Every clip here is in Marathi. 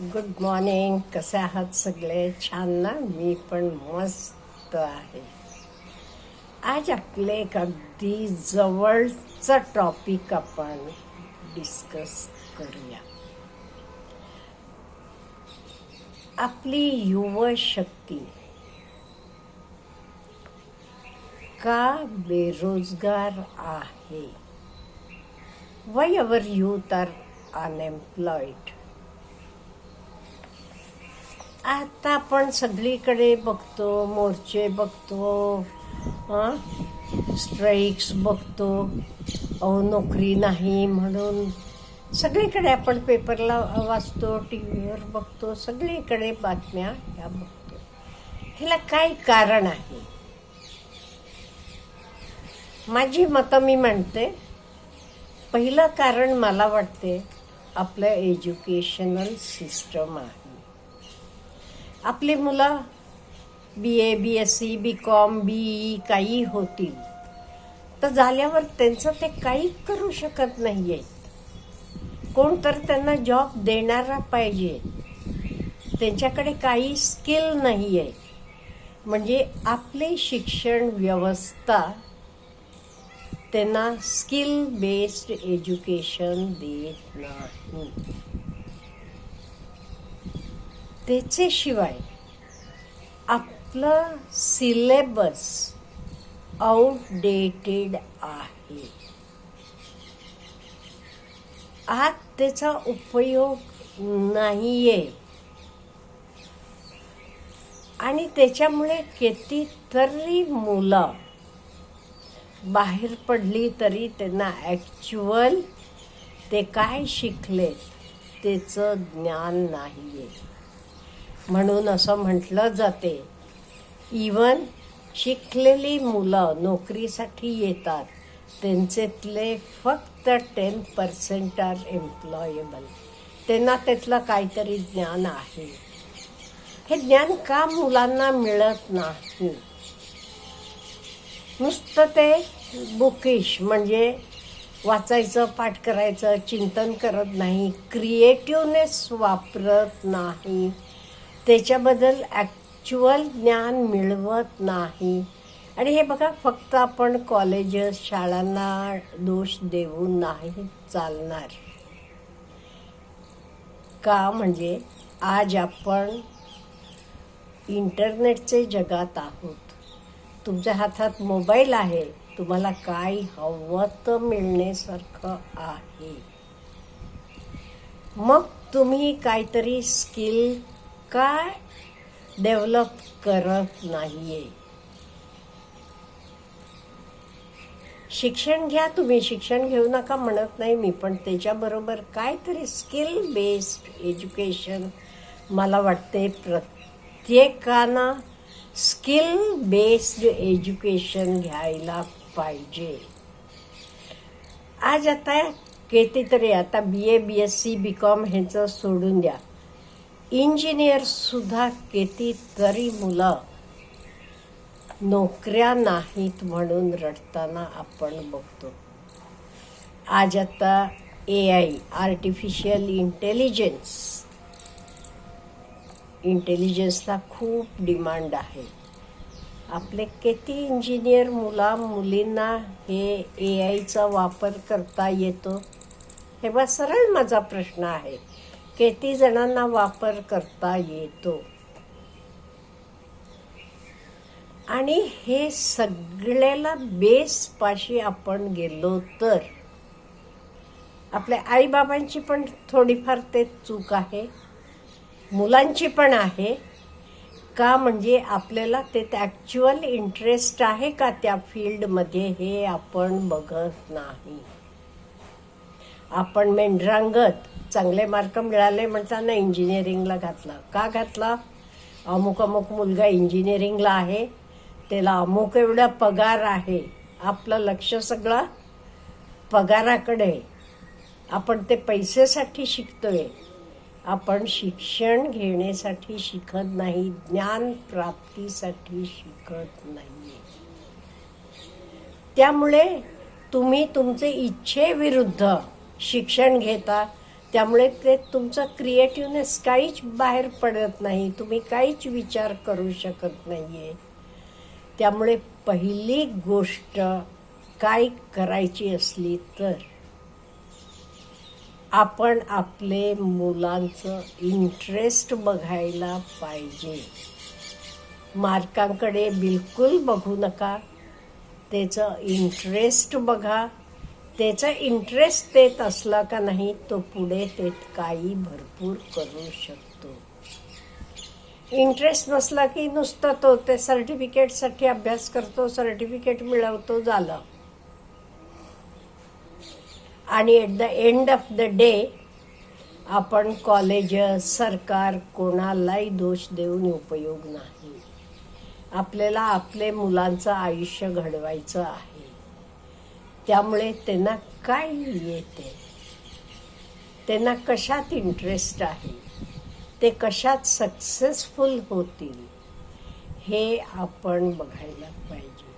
गुड मॉर्निंग कसे आहात सगळे? छान ना? मी पण मस्त आहे. आज आपले एक अगदी जवळचं टॉपिक आपण डिस्कस करूया. आपली युवशक्ती का बेरोजगार आहे? Why our youth are unemployed आता आपण सगळीकडे बघतो मोर्चे बघतो स्ट्राईक्स बघतो. अहो नोकरी नाही म्हणून सगळीकडे आपण पेपरला वाचतो टी व्हीवर बघतो सगळीकडे बातम्या ह्या बघतो. ह्याला काय कारण आहे? माझी मतं मी म्हणते पहिलं कारण मला वाटते आपलं एज्युकेशनल सिस्टम आहे. आपली मुलं B A B S C B com B E काही होतील. तर झाल्यावर त्यांचं ते काही करू शकत नाही आहे कोण तर त्यांना जॉब देणारा पाहिजे. त्यांच्याकडे काही स्किल नाही आहे म्हणजे आपली शिक्षण व्यवस्था त्यांना स्किल बेस्ड एज्युकेशन देत नाही. त्याच्याशिवाय आपलं सिलेबस आउटडेटेड आहे. आज त्याचा उपयोग नाही आहे आणि त्याच्यामुळे कितीतरी मुलं बाहेर पडली तरी त्यांना ॲक्च्युअल ते काय शिकले त्याचं ज्ञान नाही आहे म्हणून असं म्हटलं जाते. इवन शिकलेली मुलं नोकरीसाठी येतात त्यांच्यातले फक्त टेन पर्सेंट आर एम्प्लॉयेबल त्यांना त्यातलं काहीतरी ज्ञान आहे. हे ज्ञान का मुलांना मिळत नाही? नुसतं ते बुकिश म्हणजे वाचायचं पाठ करायचं चिंतन करत नाही क्रिएटिव्हनेस वापरत नाही. त्याच्याबद्दल ॲक्च्युअल ज्ञान मिळवत नाही. आणि हे बघा फक्त आपण कॉलेजेस शाळांना दोष देऊन नाही चालणार. का म्हणजे आज आपण इंटरनेटचे जगात आहोत. तुमच्या हातात मोबाईल आहे. तुम्हाला काय हवं तर मिळण्यासारखं आहे. मग तुम्ही काहीतरी स्किल काय डेव्हलप करत नाहीये. शिक्षण घ्या तुम्ही शिक्षण घेऊ नका म्हणत नाही मी पण त्याच्याबरोबर काहीतरी स्किल बेस्ड एज्युकेशन मला वाटते प्रत्येकानं स्किल बेस्ड एज्युकेशन घ्यायला पाहिजे. आज आता कितीतरी आता B A B S C B com ह्याचं सोडून द्या. इंजिनियरसुद्धा कितीतरी मुलं नोकऱ्या नाहीत म्हणून रडताना आपण बघतो. आज आता ए आय आर्टिफिशियल इंटेलिजन्स इंटेलिजन्सला खूप डिमांड आहे. आपले किती इंजिनियर मुला मुलींना हे ए आयचा वापर करता येतो? हे बा सरळ माझा प्रश्न आहे. किती जणांना वापर करता येतो? आणि हे सगळ्याला बेसपाशी आपण गेलो तर? आपल्या आईबाबांची पण थोडीफार ते चूक आहे. मुलांची पण आहे. का म्हणजे आपल्याला ते ॲक्च्युअल इंटरेस्ट आहे का त्या फील्डमध्ये हे आपण बघत नाही? आपण मेंढरांगत चांगले मार्क मिळाले म्हणताना इंजिनिअरिंगला घातला. का घातला? अमुक अमुक मुलगा इंजिनिअरिंगला आहे. त्याला अमुक एवढा पगार आहे. आपलं लक्ष सगळं पगाराकडे. आपण ते पैसेसाठी शिकतोय. आपण शिक्षण घेण्यासाठी शिकत नाही. ज्ञान प्राप्तीसाठी शिकत नाही त्यामुळे तुम्ही तुमचे इच्छेविरुद्ध शिक्षण घेता त्यामुळे ते तुमचा क्रिएटिव्हनेस काहीच बाहेर पडत नाही. तुम्ही काहीच विचार करू शकत नाही आहे त्यामुळे पहिली गोष्ट काय करायची असली तर आपण आपले मुलांचं इंटरेस्ट बघायला पाहिजे. मार्कांकडे बिलकुल बघू नका. त्याचं इंटरेस्ट बघा. त्याचा इंटरेस्ट देत असला का नाही तो पुढे ते काही भरपूर करू शकतो. इंटरेस्ट नसला की नुसतं तो ते सर्टिफिकेटसाठी अभ्यास करतो सर्टिफिकेट मिळवतो झालं. आणि at the end of the day आपण कॉलेज सरकार कोणालाही दोष देऊन उपयोग नाही. आपल्याला आपले मुलांचं आयुष्य घडवायचं आहे. त्यामुळे त्यांना काय येते? त्यांना कशात इंटरेस्ट आहे? ते कशात सक्सेसफुल होतील? हे आपण बघायला पाहिजे.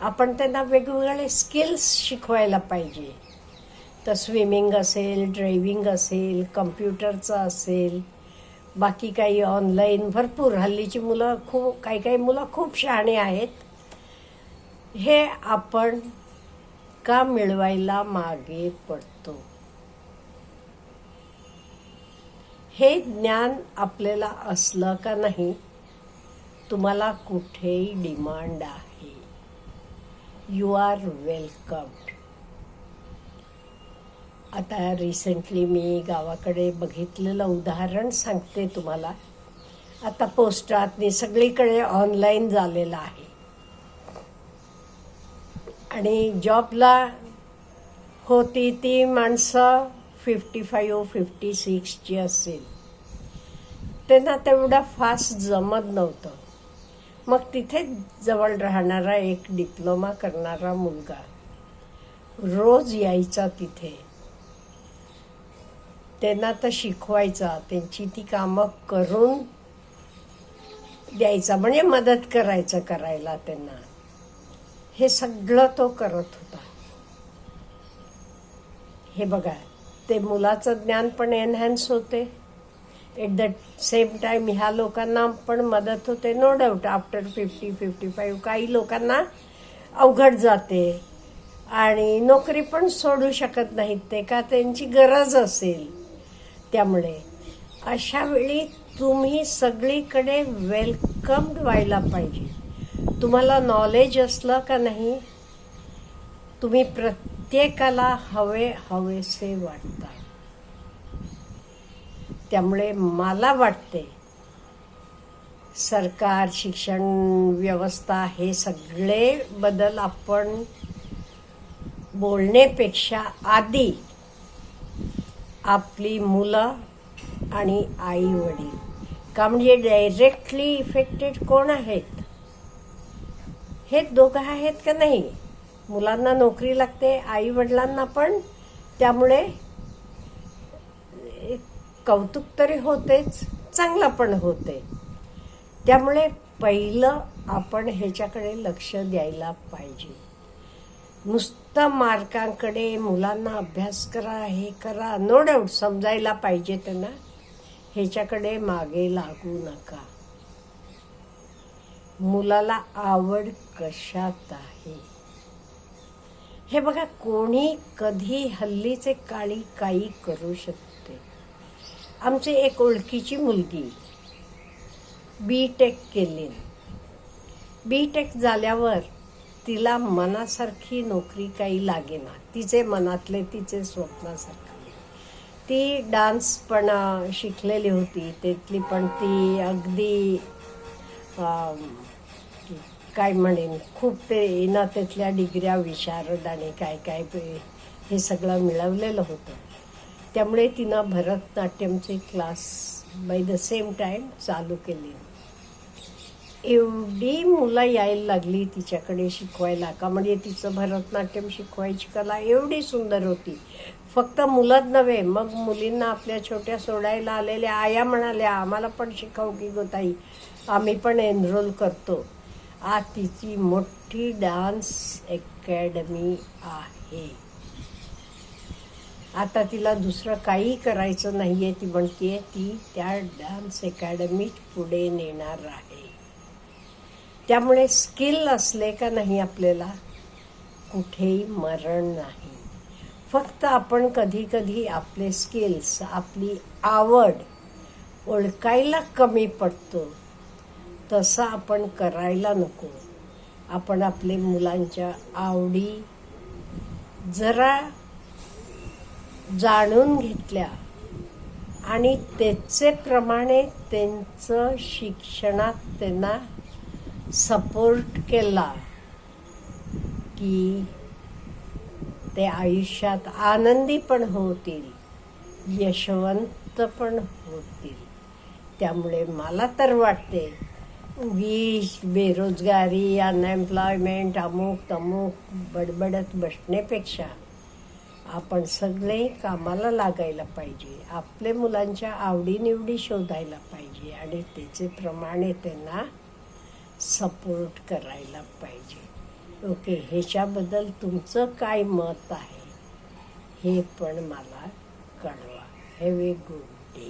आपण त्यांना वेगवेगळे स्किल्स शिकवायला पाहिजे. तर स्विमिंग असेल ड्रायव्हिंग असेल कम्प्युटरचं असेल बाकी काही ऑनलाईन भरपूर. हल्लीची मुलं खूप काही काही मुलं खूप शहाणे आहेत. हे आपण का मिळवायला मागे पडतो? हे ज्ञान आपल्याला असलं का नाही तुम्हाला कुठेही डिमांड आहे. यू आर वेलकम्ड आता रिसेंटली मी गावाकडे बघितलेलं उदाहरण सांगते तुम्हाला. आता पोस्टात सगळीकडे ऑनलाईन झालेलं आहे. आणि जॉबला होती ती माणसं फिफ्टी फाईव्ह फिफ्टी सिक्सची असेल. त्यांना तेवढा फास्ट जमत नव्हतं. मग तिथे जवळ राहणारा एक डिप्लोमा करणारा मुलगा रोज यायचा तिथे. त्यांना तर शिकवायचा त्यांची ती कामं करून द्यायचा म्हणजे मदत करायचं करायला त्यांना. हे सगळं तो करत होता. हे बघा ते मुलाचं ज्ञान पण एनहॅन्स होते. एट द सेम टाईम ह्या लोकांना पण मदत होते. No doubt after fifty fifty five काही लोकांना अवघड जाते. आणि नोकरी पण सोडू शकत नाहीत ते का त्यांची गरज असेल त्यामुळे. अशा वेळी तुम्ही सगळीकडे वेलकम्ड व्हायला पाहिजे. तुम्हाला नॉलेज असलं का नाही तुम्ही प्रत्येकाला हवे हवेसे वाटता. त्यामुळे मला वाटते सरकार शिक्षण व्यवस्था हे सगळे बदल आपण बोलण्यापेक्षा आधी आपली मुलं आणि आई वडील का म्हणजे डायरेक्टली इफेक्टेड कोण आहेत? हे दोघं आहेत का नाही? मुलांना नोकरी लागते आई वडिलांना पण. त्यामुळे एक कौतुक तरी होतेच चांगलं पण होते. त्यामुळे पहिलं आपण ह्याच्याकडे लक्ष द्यायला पाहिजे. नुसतं मार्कांकडे मुलांना अभ्यास करा हे करा नो डाऊट समजायला पाहिजे त्यांना. ह्याच्याकडे मागे लागू नका. मुलाला आवड कशात आहे? हे बघा कोणी कधी हल्लीचे काळी काही करू शकते. आमची एक ओळखीची मुलगी बी टेक केली. बी टेक झाल्यावर तिला मनासारखी नोकरी काही लागेना. तिचे मनातले तिचे स्वप्नासारखे. ती डान्स पण शिकलेली होती. तेथली पण ती अगदी काय म्हणेन खूप ते ना त्यातल्या डिग्र्या विशारद आणि काय काय हे सगळं मिळवलेलं होतं. त्यामुळे तिनं भरतनाट्यमचे class by the same time चालू केले. एवढी मुलं यायला लागली तिच्याकडे शिकवायला का? म्हणजे तिचं भरतनाट्यम शिकवायची कला एवढी सुंदर होती. फक्त मुलंच नव्हे मग मुलींना आपल्या छोट्या सोडायला आलेल्या आया म्हणाल्या आम्हाला पण शिकव की गोताई आम्ही पण एनरोल करतो. आज तिची मोठी डान्स अकॅडमी आहे. आता तिला दुसरं काही करायचं नाही आहे ती म्हणते ती त्या डान्स अकॅडमीत पुढे नेणार आहे. त्यामुळे स्किल असले का नाही आपल्याला कुठेही मरण नाही. फक्त आपण कधी कधी आपले स्किल्स आपली आवड ओळखायला कमी पडतो. तसं आपण करायला नको. आपण आपले मुलांच्या आवडी जरा जाणून घेतल्या आणि त्याचे प्रमाणे त्यांचं शिक्षणात त्यांना सपोर्ट केला की ते आयुष्यात आनंदी पण होतील यशवंत पण होतील. त्यामुळे मला तर वाटते उगीच बेरोजगारी अनएम्प्लॉयमेंट अमुक तमुक बडबडत बसण्यापेक्षा आपण सगळे कामाला लागायला पाहिजे आपल्या मुलांच्या आवडीनिवडी शोधायला पाहिजे आणि त्याचे प्रमाणे त्यांना सपोर्ट करायला पाहिजे. ओके ह्याच्याबद्दल तुमचं काय मत आहे हे पण मला कळवा. Have a good day